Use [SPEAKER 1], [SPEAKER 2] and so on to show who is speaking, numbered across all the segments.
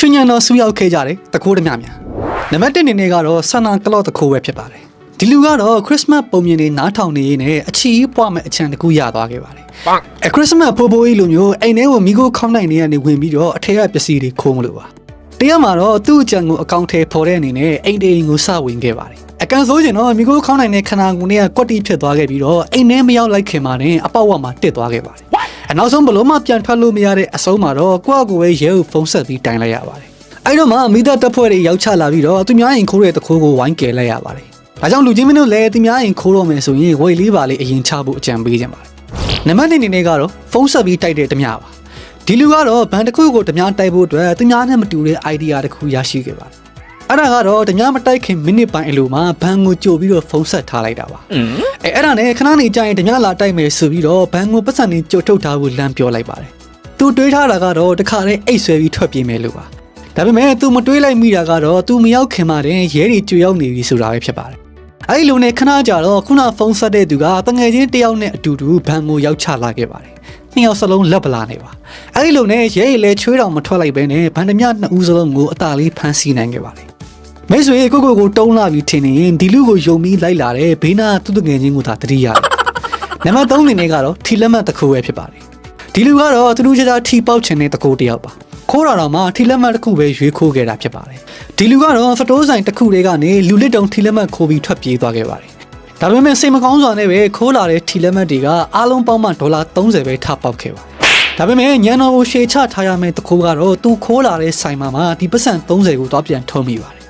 [SPEAKER 1] ရွှေညံတော်ဆူရောက်ခဲ့ကြတယ်တခိုးတမျှများနံပါတ်1အနေနဲ့ကတော့ဆန္နာကလော့တခိုးပဲဖြစ်ပါတယ်ဒီလူကတော့ခရစ်စမတ်ပုံမြင်နေနားထောင်နေရင်းနဲ့အချီးပွားမဲ့အချံတစ်ခုရသွားခဲ့ပါတယ်
[SPEAKER 2] ปัง
[SPEAKER 1] အဲခရစ်စမတ်ဖိုးဖိုးကြီးလိုမျိုးအိမ်ထဲကိုမိခိုးခေါင်းနိုင်နေရနေဝင်ပြီးတော့အထက်ကပစ္စည်းတွေခိုးမလို့ပါတရားမှာတော့သူ့အကြံကိုအကောင့်ထဲပေါ်တဲ့အနေနဲ့အိမ်တိန်ကိုစဝင်ခဲ့ပါတယ်အကန်ဆိုးကျင်တော့မိခိုးခေါင်းနိုင်တဲ့ခန္ဓာကိုယ်နဲ့ကွက်တီဖြစ်သွားခဲ့ပြီးတော့အိမ်ထဲမရောက်လိုက်ခင်မှာနဲ့အပေါက်ဝမှာတစ်သွားခဲ့ပါတယ် အနောက်ဆုံးဘလို့မှပြန်ထွက်လို့မရတဲ့အဆုံးမှာတော့ကိုယ့်အကိုပဲရဲကိုဖုန်းဆက်ပြီးတိုင်လိုက်ရပါတယ်အဲ့တော့မှမိသားတပ်ဖွဲ့တွေရောက်ချလာပြီးတော့သူများရင်ခိုးတဲ့တခိုးကိုဝိုင်းကယ်လိုက်ရပါတယ်ဒါကြောင့်လူချင်းမင်းတို့လည်းသူများရင်ခိုးတော့မယ်ဆိုရင်ဝေလေးပါလေးအရင်ချဖို့အကြံပေးကြပါတယ်နံပါတ်1အနေနဲ့ကတော့ဖုန်းဆက်ပြီးတိုက်တဲ့ဓမြပါဒီလူကတော့ဘန်တစ်ခုကိုဓမြတိုက်ဖို့အတွက်သူများနဲ့မတူတဲ့ idea တစ်ခုရရှိခဲ့ပါတယ် အဲ့ဒါကတော့ဓမြမတိုက်ခင်မိနစ်ပိုင်းအလိုမှာဘန်ကိုကြိုပြီးတော့ဖုန်းဆက်ထားလိုက်တာပါ
[SPEAKER 2] อืม
[SPEAKER 1] အဲအဲ့ဒါနဲ့ခဏနေကြာရင်ဓမြလာတိုက်မယ်ဆိုပြီးတော့ဘန်ကိုပတ်စံနေကြိုထုတ်ထားဖို့လမ်းပြောလိုက်ပါတယ်သူတွေးထားတာကတော့တခါတည်းအိတ်ဆွဲပြီးထွက်ပြေးမယ်လို့ပါဒါပေမဲ့သူမတွေးလိုက်မိတာကတော့သူမရောက်ခင်မှာတင်ရဲတွေကြွရောက်နေပြီဆိုတာပဲဖြစ်ပါတယ်အဲ့ဒီလိုနဲ့ခဏကြာတော့ခုနဖုန်းဆက်တဲ့သူကတငယ်ချင်းတယောက်နဲ့အတူတူဘန်ကိုရောက်ချလာခဲ့ပါတယ် နှစ်ယောက်စလုံးလက်ပလာနေပါအဲ့ဒီလိုနဲ့ရဲရီလည်းချွေးတော်မထွက်လိုက်ပဲနဲ့ဗန်ဓမြနှစ်ဦးစလုံးကိုအသာလေးဖမ်းဆီးနိုင်ခဲ့ပါတယ်မိတ်ဆွေကိုကိုကိုတုံးလာပြီးထင်နေရင်ဒီလူကိုယုံပြီးလိုက်လာတဲ့ဘေးနာသူ့တငယ်ချင်းကိုသာတတိရတယ်နံပါတ်3အနေနဲ့ကတော့ထီလက်မှတ်တစ်ခုပဲဖြစ်ပါတယ်ဒီလူကတော့သူတို့ကြကြထီပေါက်ချင်တဲ့တကိုတယောက်ပါခိုးတာတော့မှထီလက်မှတ်တစ်ခုပဲရွေးခိုးခဲ့တာဖြစ်ပါတယ်ဒီလူကတော့စတိုးဆိုင်တစ်ခုလေးကနေလူလစ်တုံထီလက်မှတ်ခိုးပြီးထွက်ပြေးသွားခဲ့ပါတယ် ဒါပေမဲ့စိတ်မကောင်းစွာနဲ့ပဲခိုးလာတဲ့ထီလက်မှတ်တွေကအားလုံးပေါင်းမှဒေါ်လာ30ပဲထပေါက်ခဲ့ပါတယ်ဒါပေမဲ့ညံတော်ကိုရှေချထားရမယ့်တခိုးကတော့သူခိုးလာတဲ့ဆိုင်မှာမှဒီပတ်စံ30ကိုတော့ပြန်ထုံးမိပါတယ်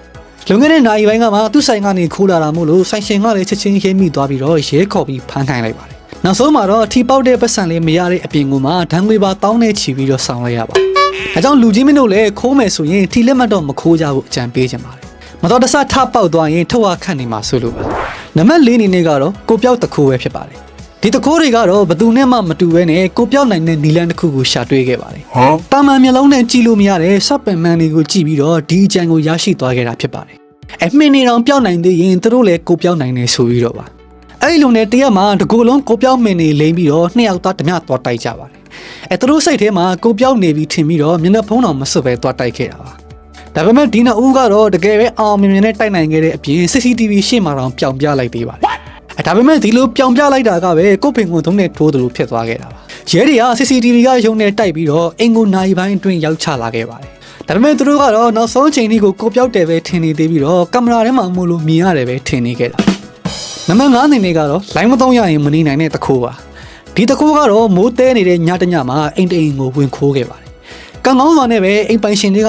[SPEAKER 1] လွန်ခဲ့တဲ့နိုင်ပိုင်းကမှသူ့ဆိုင်ကနေခိုးလာတာမို့လို့ဆိုင်ရှင်ကလည်းချက်ချင်းရဲမိသွားပြီးတော့ရဲခေါ်ပြီးဖမ်းခိုင်းလိုက်ပါတယ်နောက်ဆုံးမှာတော့ထီပေါက်တဲ့ပတ်စံလေးမရတဲ့အပြင်ကမှဒဏ်ငွေပါတောင်းနေချီပြီးတော့ဆောင်လိုက်ရပါတယ်ဒါကြောင့်လူကြီးမင်းတို့လည်းခိုးမယ်ဆိုရင်ထီလက်မှတ်တော့မခိုးကြဘူးအကြံပေးချင်ပါတယ်မတော်တဆထပေါက်သွားရင်ထုတ်ဝခတ်နေမှာဆိုလို့ပါ နံပါတ်၄အနေနဲ့ကတော့ကိုပြောက်တစ်ခုပဲဖြစ်ပါတယ်ဒီတခိုးတွေကတော့ဘယ်သူနဲ့မှမတူဘဲနဲ့ကိုပြောက်နိုင်တဲ့နီလန်တစ်ခုကိုရှာတွေ့ခဲ့ပါတယ်
[SPEAKER 2] ฮะ
[SPEAKER 1] တာမန်မျိုးလုံးနဲ့ကြည့်လို့မရတဲ့စပယ်မန်တွေကိုကြည့်ပြီးတော့ဒီအကြံကိုရရှိသွားခဲ့တာဖြစ်ပါတယ်။အမှင်နေတော်ပြောင်းနိုင်သေးရင်သူတို့လည်းကိုပြောင်းနိုင်နေဆိုပြီးတော့ပါ။အဲ့ဒီလိုနဲ့တရက်မှာတကူလုံးကိုပြောင်းမှင်နေလိမ့်ပြီးတော့နှစ်ယောက်သားဓမြသွားတိုက်ကြပါတယ်။အဲသူတို့စိတ်ထဲမှာကိုပြောင်းနေပြီးထင်ပြီးတော့မျက်နှာဖုံးတော်မစွတ်ပဲသွားတိုက်ခဲ့တာပါ။ ဒါပေမဲ့ဒီနှစ်ဦးကတော့တကယ်ပဲအောင်မြင်မြင်နဲ့တိုက်နိုင်ခဲ့တဲ့အပြင် CCTV ရှေ့မှာတော့ပျောင်ပြလိုက်သေးပါတယ်။အဲဒါပေမဲ့ဒီလိုပျောင်ပြလိုက်တာကပဲကိုယ့်ပင်ကိုယ်သုံးနဲ့ထိုးတယ်လို့ဖြစ်သွားခဲ့တာပါ။ရဲတွေက CCTV ကရုံနဲ့တိုက်ပြီးတော့အင်ကိုနိုင်ပိုင်းအတွင်းရောက်ချလာခဲ့ပါတယ်။ဒါပေမဲ့သူတို့ကတော့နောက်ဆုံးချိန်လေးကိုကိုပြောက်တယ်ပဲထင်နေသေးပြီးတော့ကင်မရာထဲမှာမို့လို့မြင်ရတယ်ပဲထင်နေခဲ့တာ။နံပါတ်9အနေနဲ့ကတော့လိုင်းမသုံးရရင်မနေနိုင်တဲ့တခိုးပါ။ဒီတခိုးကတော့မိုးတဲနေတဲ့ညတညမှာအိမ်တအိမ်ကိုဝင်ခိုးခဲ့ပါတယ်။ကံကောင်းစွာနဲ့ပဲအိမ်ပိုင်ရှင်တွေက